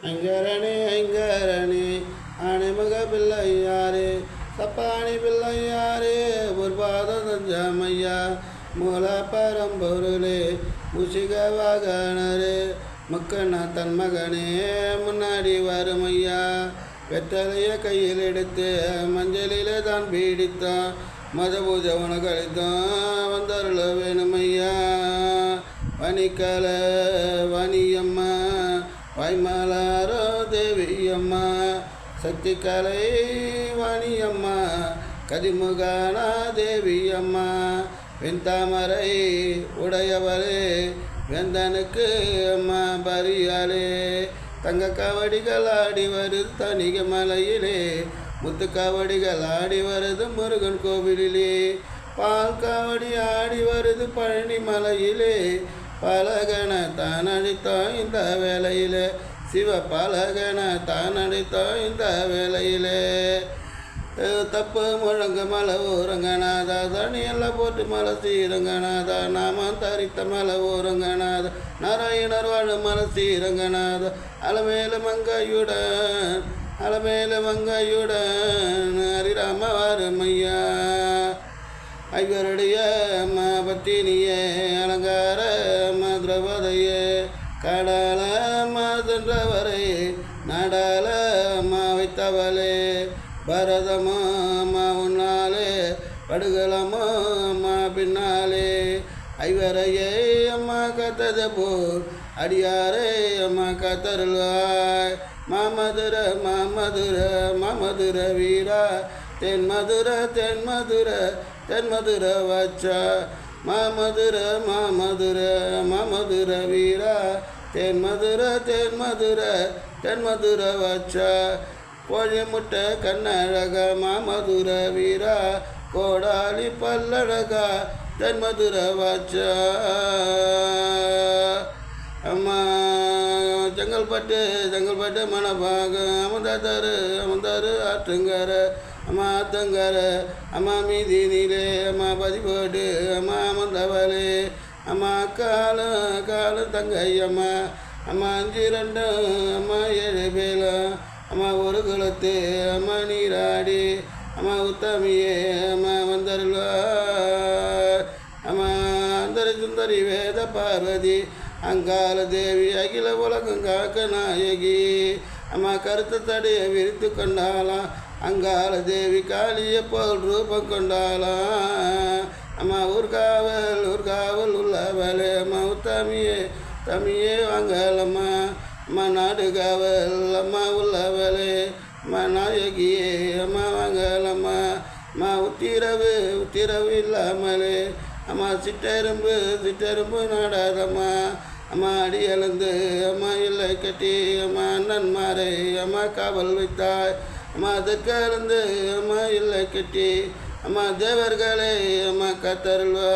ஐங்கரணி ஐங்கரணி அணிமுக பிள்ளையாரே சப்பாணி பிள்ளையாரே பொற்பாத தஞ்சமையா மூல பரம்பொருளே முசிக வாகனரே முக்கண்ண தன் மகனே முன்னாடி வருமையா வெற்றலைய கையில் எடுத்து மஞ்சளில தான் பீடித்தான் மத பூஜை உனக்கு வந்தருள வேணுமையா வணிக்கல வனியம்மா சக்தி கலை வாணியம்மா கதிமுகானா தேவியம்மா வெண்தாமரை உடையவரே வெந்தனுக்கு அம்மா பரியாலே தங்க காவடிகள் ஆடி வருது தனிக மலையிலே முத்து காவடிகள் ஆடி வருது முருகன் கோவிலிலே. பால் காவடி ஆடி வருது பழனி மலையிலே பலகன தான் அடித்தோம் இந்த வேலையிலே சிவ பலகன தான் இந்த வேலையிலே தப்பு முழங்கு மலை ஊரங்கநாதா தனியெல்லாம் போட்டு மலை ஸ்ரீரங்கநாதா நாம தரித்த மலை ஊரங்கநாதா நாராயணர் வாழ மலை ஸ்ரீரங்கநாதா அலமேல மங்கையுடன் அலமேல மங்கையுடன் ஹரிராம வாருமையா. ஐவருடைய மபத்தினியே அலங்கார அம்மா கடலை கடல அம்மா சென்றவரை நாடால அம்மா வைத்தவளே பரதமோ உன்னாலே படுகலமாமா பின்னாலே. ஐவரையே அம்மா கத்தத போல் அடியாரே அம்மா கத்தருளாய் மாமதுர மாமதுர மாமதுர வீரா. தென் மதுர தென் மதுர தென் மதுர வச்சா. மாமதுர மாமதுர மாமதுர வீரா. தென் மதுர தென் மதுர தென் மதுர வச்சா. கோழி முட்டை கண்ணழக மாமதுர வீரா. கோடாலி பல்லழகா தென் மதுர வச்சா. அம்மா செங்கல்பட்டு செங்கல்பட்டு மணப்பாக. அமர்ந்தாரு அமர்ந்தாரு ஆற்றுங்கார. அம்மா ஆத்தங்கார அம்மா மீதி நீரே. அம்மா பதிபோட்டு அம்மா அமர்ந்தவளே. அம்மா கால கால தங்கையம்மா அம்மா அஞ்சு ரெண்டு அம்மா ஏழு பேல அம்மா ஒரு குளத்து அம்மா நீராடி அம்மா உத்தமியே அம்மா வந்தருள்வார். அம்மா அந்தரி சுந்தரி வேத பார்வதி அங்கால தேவி அகில உலகம் காக்க நாயகி. அம்மா கருத்த தடையை விரித்து கொண்டாலாம் அங்கால தேவி காளிய போல் ரூபம் கொண்டாலாம் அம்மா ஊர்காவல் ஊர்காவல் உள்ள அம்மா தமிழே தமியே வாங்கலம்மா. அம்மா நாடு காவல் அம்மா உள்ளவளே. அம்மா நாயகியே அம்மா வாங்கலம்மா. அம்மா உத்திரவு உத்திரவு இல்லாமலே. அம்மா சிட்டெரும்பு சிட்டெரும்பு நாடாதம்மா அம்மா அடி அளந்து அம்மா இல்லை கட்டி அம்மா அண்ணன் மாறை. அம்மா காவல் வைத்தாய். அம்மா அதற்கிருந்து அம்மா இல்லை கட்டி. அம்மா தேவர்களே அம்மா கத்தருள்வாய்.